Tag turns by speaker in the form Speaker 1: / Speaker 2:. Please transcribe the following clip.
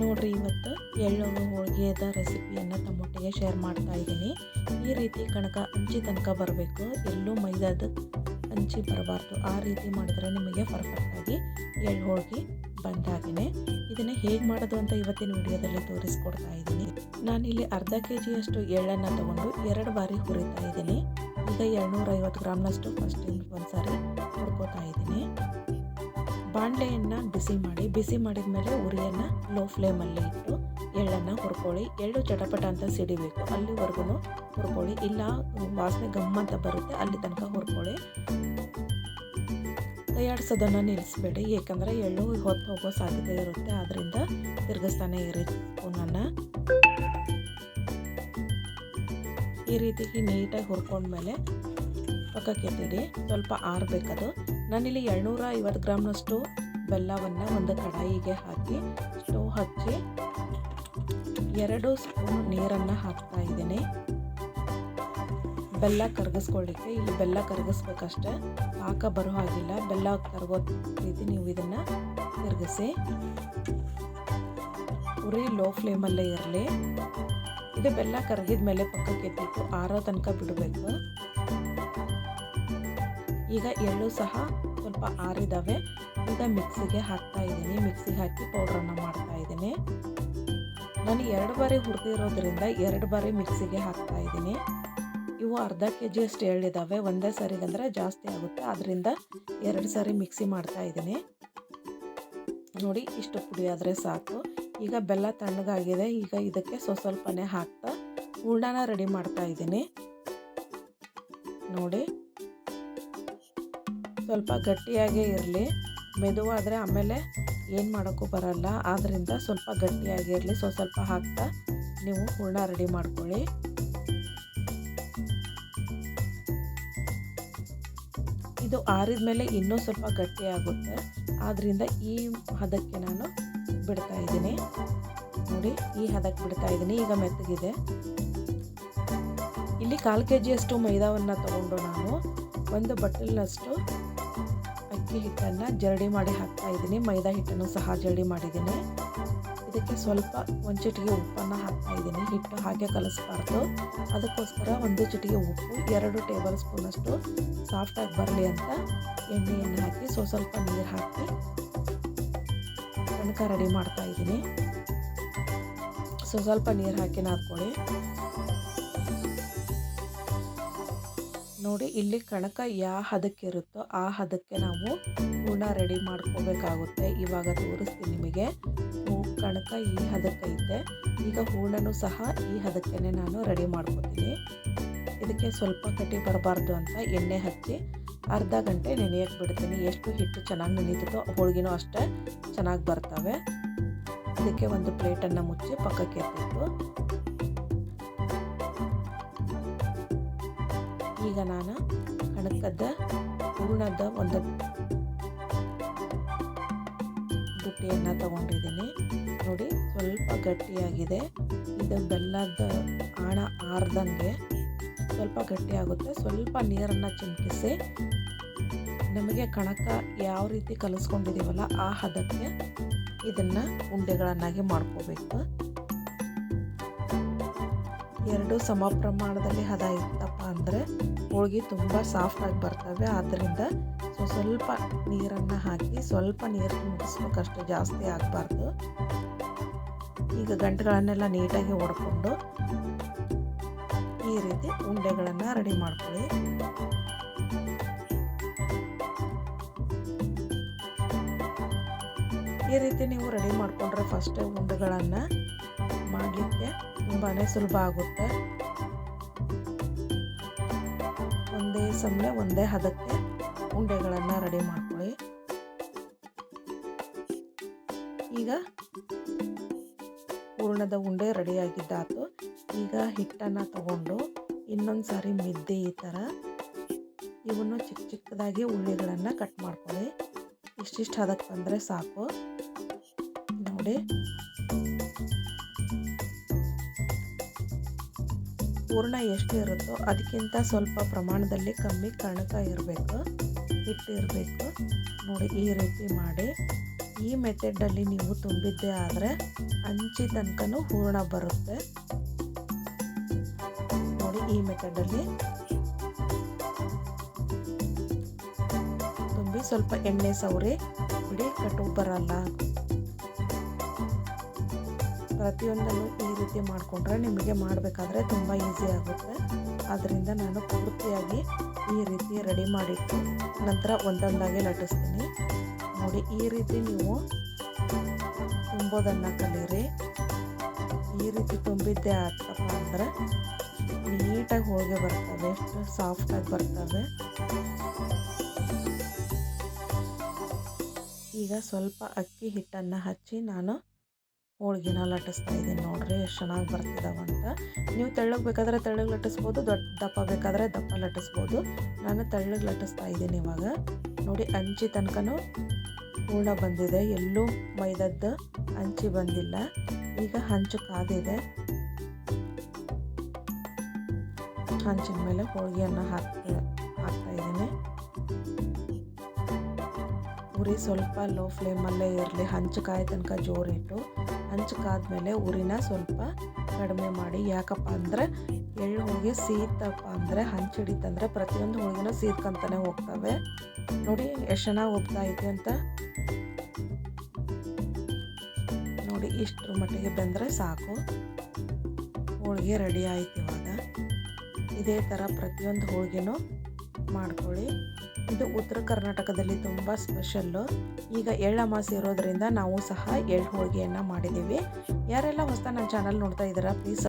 Speaker 1: ನೋಡ್ರಿ, ಇವತ್ತು ಎಳ್ಳು ಹೋಳಿಗೆದ ರೆಸಿಪಿಯನ್ನು ತಮ್ಮೊಟ್ಟಿಗೆ ಶೇರ್ ಮಾಡ್ತಾ ಇದ್ದೀನಿ. ಈ ರೀತಿ ಕಣಕ ಅಂಚಿ ತನಕ ಬರಬೇಕು. ಎಲ್ಲೂ ಮೈದಾದ ಅಂಚಿ ಬರಬಾರ್ದು. ಆ ರೀತಿ ಮಾಡಿದ್ರೆ ನಿಮಗೆ ಪರ್ಫೆಕ್ಟಾಗಿ ಎಳ್ಳು ಹೋಳಿಗೆ ಬಂದಾಗಿನೇ. ಇದನ್ನು ಹೇಗೆ ಮಾಡೋದು ಅಂತ ಇವತ್ತಿನ ವಿಡಿಯೋದಲ್ಲಿ ತೋರಿಸ್ಕೊಡ್ತಾ ಇದ್ದೀನಿ. ನಾನಿಲ್ಲಿ ಅರ್ಧ ಕೆ ಜಿಯಷ್ಟು ಎಳ್ಳನ್ನು ತಗೊಂಡು ಎರಡು ಬಾರಿ ಹುರಿತಾ ಇದ್ದೀನಿ. ಈಗ ಎರಡುನೂರೈವತ್ತು ಗ್ರಾಮ್ನಷ್ಟು ಫಸ್ಟ್ ಒಂದು ಸಾರಿ ಇದ್ದೀನಿ ಬಾಣಲೆಯನ್ನು ಬಿಸಿ ಮಾಡಿ, ಬಿಸಿ ಮಾಡಿದ ಮೇಲೆ ಉರಿಯನ್ನು ಲೋ ಫ್ಲೇಮಲ್ಲಿ ಇಟ್ಟು ಎಳ್ಳನ್ನು ಹುರ್ಕೊಳ್ಳಿ. ಎಳ್ಳು ಚಟಪಟ ಅಂತ ಸಿಡಿಬೇಕು. ಅಲ್ಲಿವರೆಗೂ ಹುರ್ಕೊಳ್ಳಿ. ಇಲ್ಲ, ವಾಸನೆ ಗಮ್ಮ ಅಂತ ಬರುತ್ತೆ. ಅಲ್ಲಿ ತನಕ ಹುರ್ಕೊಳ್ಳಿ. ಕೈಯಾಡಿಸೋದನ್ನು ನಿಲ್ಲಿಸ್ಬೇಡಿ. ಏಕೆಂದರೆ ಎಳ್ಳು ಹೊತ್ತು ಹೋಗೋ ಸಾಧ್ಯತೆ ಇರುತ್ತೆ. ಆದ್ದರಿಂದ ತಿರುಗಿಸ್ತಾನೆ ಇರಿ ಸ್ಪೂನನ್ನು ಈ ರೀತಿ ನೀಟಾಗಿ ಹುರ್ಕೊಂಡ್ಮೇಲೆ ಪಕ್ಕಕ್ಕೆ ತಿಡಿ ಸ್ವಲ್ಪ ಆರಬೇಕದು ನಾನಿಲ್ಲಿ ಎರಡುನೂರ ಐವತ್ತು ಗ್ರಾಮ್ನಷ್ಟು ಬೆಲ್ಲವನ್ನು ಒಂದು ಕಡಾಯಿಗೆ ಹಾಕಿ ಸ್ಟೋವ್ ಹಚ್ಚಿ ಎರಡು ಸ್ಪೂನ್ ನೀರನ್ನು ಹಾಕ್ತಾ ಇದ್ದೀನಿ. ಬೆಲ್ಲ ಕರಗಿಸ್ಕೊಳ್ಳಿಕ್ಕೆ ಇಲ್ಲಿ ಬೆಲ್ಲ ಕರಗಿಸ್ಬೇಕಷ್ಟೆ. ಪಾಕ ಬರೋ ಹಾಗಿಲ್ಲ. ಬೆಲ್ಲ ಕರಗೋ ರೀತಿ ನೀವು ಇದನ್ನು ತಿರುಗಿಸಿ. ಉರಿ ಲೋ ಫ್ಲೇಮಲ್ಲೇ ಇರಲಿ. ಇದು ಬೆಲ್ಲ ಕರಗಿದ ಮೇಲೆ ಪಕ್ಕಕ್ಕೆ ಎತ್ತಿಟ್ಟು ಆರೋ ತನಕ ಬಿಡಬೇಕು. ಈಗ ಎಳ್ಳು ಸಹ ಸ್ವಲ್ಪ ಆರಿದಾವೆ. ಈಗ ಮಿಕ್ಸಿಗೆ ಹಾಕ್ತಾ ಇದ್ದೀನಿ. ಮಿಕ್ಸಿಗೆ ಹಾಕಿ ಪೌಡ್ರನ್ನು ಮಾಡ್ತಾ ಇದ್ದೀನಿ. ನಾನು ಎರಡು ಬಾರಿ ಹುರಿದಿರೋದ್ರಿಂದ ಎರಡು ಬಾರಿ ಮಿಕ್ಸಿಗೆ ಹಾಕ್ತಾ ಇದ್ದೀನಿ. ಇವು ಅರ್ಧ ಕೆ ಜಿ ಅಷ್ಟು ಎಳ್ಳಿದ್ದಾವೆ ಒಂದೇ ಸರಿಗಂದರೆ ಜಾಸ್ತಿ ಆಗುತ್ತೆ. ಅದರಿಂದ ಎರಡು ಸಾರಿ ಮಿಕ್ಸಿ ಮಾಡ್ತಾ ಇದ್ದೀನಿ. ನೋಡಿ, ಇಷ್ಟು ಪುಡಿ ಸಾಕು. ಈಗ ಬೆಲ್ಲ ತಣ್ಣಗಾಗಿದೆ. ಈಗ ಇದಕ್ಕೆ ಸ್ವಸ್ವಲ್ಪನೇ ಹಾಕ್ತಾ ಹೂರ್ಣನ ರೆಡಿ ಮಾಡ್ತಾ ಇದ್ದೀನಿ. ನೋಡಿ. ಸ್ವಲ್ಪ ಗಟ್ಟಿಯಾಗೇ ಇರಲಿ. ಮೆದುವಾದರೆ ಆಮೇಲೆ ಏನು ಮಾಡೋಕ್ಕೂ ಬರಲ್ಲ. ಆದ್ದರಿಂದ ಸ್ವಲ್ಪ ಗಟ್ಟಿಯಾಗಿ ಇರಲಿ. ಸೊ ಸ್ವಲ್ಪ ಹಾಕ್ತಾ ನೀವು ಹೂರ್ಣ ರೆಡಿ ಮಾಡ್ಕೊಳ್ಳಿ. ಇದು ಆರಿದ ಮೇಲೆ ಇನ್ನೂ ಸ್ವಲ್ಪ ಗಟ್ಟಿಯಾಗುತ್ತೆ ಆದ್ದರಿಂದ ಈ ಹದಕ್ಕೆ ನಾನು ಬಿಡ್ತಾ ಇದ್ದೀನಿ. ನೋಡಿ, ಈ ಹದಕ್ಕೆ ಬಿಡ್ತಾ ಇದ್ದೀನಿ. ಈಗ ಮೆತ್ತಗಿದೆ. ಇಲ್ಲಿ ಕಾಲು ಕೆ ಜಿಯಷ್ಟು ಮೈದಾವನ್ನು ತಗೊಂಡು ನಾನು ಒಂದು ಬಟ್ಟಲಿನಷ್ಟು ಅಕ್ಕಿ ಹಿಟ್ಟನ್ನು ಜರಡಿ ಮಾಡಿ ಹಾಕ್ತಾ ಇದ್ದೀನಿ. ಮೈದಾ ಹಿಟ್ಟನ್ನು ಸಹ ಜರಡಿ ಮಾಡಿದ್ದೀನಿ. ಇದಕ್ಕೆ ಸ್ವಲ್ಪ ಒಂದು ಚಿಟಿಗೆ ಉಪ್ಪನ್ನು ಹಾಕ್ತಾ ಇದ್ದೀನಿ. ಹಿಟ್ಟು ಹಾಗೆ ಕಲಿಸ್ಬಾರ್ದು. ಅದಕ್ಕೋಸ್ಕರ ಒಂದು ಚಿಟಿಗೆ ಉಪ್ಪು, ಎರಡು ಟೇಬಲ್ ಸ್ಪೂನಷ್ಟು ಸಾಫ್ಟಾಗಿ ಬರಲಿ ಅಂತ ಎಣ್ಣೆಯನ್ನು ಹಾಕಿ, ಸೊ ಸ್ವಲ್ಪ ನೀರು ಹಾಕಿ ಕಣಕ ರೆಡಿ ಮಾಡ್ತಾ ಇದ್ದೀನಿ. ಸೊ ಸ್ವಲ್ಪ ನೀರು ಹಾಕಿ ನಾದ್ಕೊಳ್ಳಿ. ನೋಡಿ ಇಲ್ಲಿ ಕಣಕ ಯಾವ ಹದಕ್ಕೆ ಇರುತ್ತೋ ಆ ಹದಕ್ಕೆ ನಾವು ಹೂರ್ಣ ರೆಡಿ ಮಾಡ್ಕೋಬೇಕಾಗುತ್ತೆ. ಇವಾಗ ತೋರಿಸ್ತೀನಿ ನಿಮಗೆ. ಕಣಕ ಈ ಹದಕ್ಕೈತೆ ಈಗ ಹೂರ್ಣನೂ ಸಹ ಈ ಹದಕ್ಕೆ ನಾನು ರೆಡಿ ಮಾಡ್ಕೋತೀನಿ. ಇದಕ್ಕೆ ಸ್ವಲ್ಪ ಕಟ್ಟಿ ಬರಬಾರ್ದು ಅಂತ ಎಣ್ಣೆ ಹಚ್ಚಿ ಅರ್ಧ ಗಂಟೆ ನೆನೆಯಕ್ಕೆ ಬಿಡ್ತೀನಿ. ಎಷ್ಟು ಹಿಟ್ಟು ಚೆನ್ನಾಗಿ ನೆನೀತದೋ ಹೋಳಿಗೆನೂ ಅಷ್ಟೇ ಚೆನ್ನಾಗಿ ಬರ್ತವೆ. ಇದಕ್ಕೆ ಒಂದು ಪ್ಲೇಟನ್ನು ಮುಚ್ಚಿ ಪಕ್ಕಕ್ಕೆ ಎತ್ತಿಟ್ಟು ಈಗ ನಾನು ಕಣಕದ ಹೂರ್ಣದ ಒಂದು ಬುಟ್ಟಿಯನ್ನು ತಗೊಂಡಿದ್ದೀನಿ. ನೋಡಿ, ಸ್ವಲ್ಪ ಗಟ್ಟಿಯಾಗಿದೆ. ಇದು ಬೆಲ್ಲದ ಆಣ ಆರ್ದಂಗೆ ಸ್ವಲ್ಪ ಗಟ್ಟಿಯಾಗುತ್ತೆ ಸ್ವಲ್ಪ ನೀರನ್ನು ಚಿಮುಕಿಸಿ. ನಮಗೆ ಕಣಕ ಯಾವ ರೀತಿ ಕಲಿಸ್ಕೊಂಡಿದ್ದೀವಲ್ಲ, ಆ ಹದಕ್ಕೆ ಇದನ್ನು ಉಂಡೆಗಳನ್ನಾಗಿ ಮಾಡ್ಕೋಬೇಕು. ಎರಡು ಸಮ ಪ್ರಮಾಣದಲ್ಲಿ ಹದ ಇತ್ತಪ್ಪ ಅಂದರೆ ಹೋಳಿಗೆ ತುಂಬ ಸಾಫ್ಟಾಗಿ ಬರ್ತವೆ. ಆದ್ದರಿಂದ ಸೊ ಸ್ವಲ್ಪ ನೀರನ್ನು ಹಾಕಿ ಸ್ವಲ್ಪ ನೀರು ಮುಗಿಸ್ಬೇಕಷ್ಟು ಜಾಸ್ತಿ ಆಗಬಾರ್ದು. ಈಗ ಗಂಟುಗಳನ್ನೆಲ್ಲ ನೀಟಾಗಿ ಹೊಡ್ಕೊಂಡು ಈ ರೀತಿ ಉಂಡೆಗಳನ್ನು ರೆಡಿ ಮಾಡ್ಕೊಳ್ಳಿ. ಈ ರೀತಿ ನೀವು ರೆಡಿ ಮಾಡಿಕೊಂಡ್ರೆ ಫಸ್ಟೇ ಉಂಡೆಗಳನ್ನು ಮಾಡಲಿಕ್ಕೆ ತುಂಬಾ ಸುಲಭ ಆಗುತ್ತೆ. ಒಂದೇ ಸಮಯ ಒಂದೇ ಹದಕ್ಕೆ ಉಂಡೆಗಳನ್ನು ರೆಡಿ ಮಾಡ್ಕೊಳ್ಳಿ. ಈಗ ಪೂರ್ಣದ ಉಂಡೆ ರೆಡಿಯಾಗಿದ್ದಾತು ಈಗ ಹಿಟ್ಟನ್ನು ತಗೊಂಡು ಇನ್ನೊಂದು ಸಾರಿ ಮಿದ್ದೆ ಈ ಥರ ಇವನ್ನು ಚಿಕ್ಕ ಚಿಕ್ಕದಾಗಿ ಉಳ್ಳಿಗಳನ್ನು ಕಟ್ ಮಾಡ್ಕೊಳ್ಳಿ. ಇಷ್ಟಿಷ್ಟು ಹದಕ್ಕೆ ಬಂದರೆ ಸಾಕು. ನೋಡಿ ಹೂರ್ಣ ಎಷ್ಟು ಇರುತ್ತೋ ಅದಕ್ಕಿಂತ ಸ್ವಲ್ಪ ಪ್ರಮಾಣದಲ್ಲಿ ಕಮ್ಮಿ ಕಣಕ ಇರಬೇಕು ಹಿಟ್ಟು ಇರಬೇಕು. ನೋಡಿ ಈ ರೀತಿ ಮಾಡಿ. ಈ ಮೆಥಡಲ್ಲಿ ನೀವು ತುಂಬಿದ್ದೇ ಆದರೆ ಅಂಚಿ ತನಕನೂ ಹೂರಣ ಬರುತ್ತೆ. ನೋಡಿ ಈ ಮೆಥಡಲ್ಲಿ ತುಂಬಿ ಸ್ವಲ್ಪ ಎಣ್ಣೆ ಸವರಿ ಬಿಡಿ ಕಟ್ಟು ಬರಲ್ಲ. ಪ್ರತಿಯೊಂದನ್ನು ಈ ರೀತಿ ಮಾಡಿಕೊಂಡ್ರೆ ನಿಮಗೆ ಮಾಡಬೇಕಾದ್ರೆ ತುಂಬ ಈಸಿ ಆಗುತ್ತೆ. ಆದ್ದರಿಂದ ನಾನು ಪೂರ್ತಿಯಾಗಿ ಈ ರೀತಿ ರೆಡಿ ಮಾಡಿಟ್ಟು ನಂತರ ಒಂದೊಂದಾಗಿ ಲಟ್ಟಿಸ್ತೀನಿ. ನೋಡಿ, ಈ ರೀತಿ ನೀವು ತುಂಬೋದನ್ನು ಕಲೀರಿ. ಈ ರೀತಿ ತುಂಬಿದ್ದೆ ಆತಪ್ಪ ಅಂದರೆ ನೀಟಾಗಿ ಹೋಗಿ ಬರ್ತವೆ, ಎಷ್ಟು ಸಾಫ್ಟಾಗಿ ಬರ್ತವೆ. ಈಗ ಸ್ವಲ್ಪ ಅಕ್ಕಿ ಹಿಟ್ಟನ್ನು ಹಚ್ಚಿ ನಾನು ಹೋಳ್ಗಿನ ಲಟ್ಟಿಸ್ತಾ ಇದ್ದೀನಿ ನೋಡ್ರಿ, ಎಷ್ಟು ಚೆನ್ನಾಗಿ ಅಂತ. ನೀವು ತೆಳ್ಳಗೆ ಬೇಕಾದರೆ ತೆಳ್ಳಗೆ ಲಟ್ಟಿಸ್ಬೋದು, ದೊಡ್ಡ ದಪ್ಪ ಬೇಕಾದರೆ ದಪ್ಪ ಲಟ್ಟಿಸ್ಬೋದು. ನಾನು ತೆಳ್ಳಗೆ ಲಟ್ಟಿಸ್ತಾ ಇದ್ದೀನಿ ಇವಾಗ. ನೋಡಿ, ಅಂಚಿ ತನಕನೂ ಹೂರ್ಣ ಬಂದಿದೆ. ಎಲ್ಲೂ ಮೈದದ್ದು ಹಂಚಿ ಬಂದಿಲ್ಲ. ಈಗ ಹಂಚು ಕಾದಿದೆ. ಹಂಚಿನ ಮೇಲೆ ಹೋಳಿಗೆಯನ್ನು ಹಾಕ್ತಾ ಹಾಕ್ತಾ ಇದ್ದೀನಿ. ಉರಿ ಸ್ವಲ್ಪ ಲೋ ಫ್ಲೇಮಲ್ಲೇ ಇರಲಿ. ಹಂಚು ಕಾಯಿ ತನಕ ಜೋರಿಟ್ಟು. ಹಂಚು ಕಾದ್ಮೇಲೆ ಉರಿನ ಸ್ವಲ್ಪ ಕಡಿಮೆ ಮಾಡಿ. ಯಾಕಪ್ಪ ಅಂದರೆ ಎಳ್ಳು ಹೋಳಿಗೆ ಸೀತಪ್ಪ ಅಂದರೆ ಹಂಚು ಹಿಡಿತಂದರೆ ಪ್ರತಿಯೊಂದು ಹೋಳಿಗೆನೂ ಸೀದ್ಕೊಂತಾನೆ ಹೋಗ್ತವೆ. ನೋಡಿ ಎಷ್ಟು ಚೆನ್ನಾಗಿ ಒಪ್ತಾ ಇದೆ ಅಂತ. ನೋಡಿ ಇಷ್ಟರ ಮಟ್ಟಿಗೆ ಬಂದರೆ ಸಾಕು. ಹೋಳಿಗೆ ರೆಡಿ ಆಯ್ತು ಇವಾಗ. ಇದೇ ಥರ ಪ್ರತಿಯೊಂದು ಹೋಳಿಗೆನೂ ಮಾಡ್ಕೊಳ್ಳಿ. ಇದು ಉತ್ತರ ಕರ್ನಾಟಕದಲ್ಲಿ ತುಂಬ ಸ್ಪೆಷಲ್ಲು ಈಗ ಎಳ್ಳಮಾಸೆ ಇರೋದ್ರಿಂದ ನಾವು ಸಹ ಎಳ್ಳು ಹೋಳಿಗೆಯನ್ನು ಮಾಡಿದ್ದೀವಿ. ಯಾರೆಲ್ಲ ಹೊಸ ನನ್ನ ಚಾನಲ್ ನೋಡ್ತಾ ಇದ್ದೀರಾ ಪ್ಲೀಸ್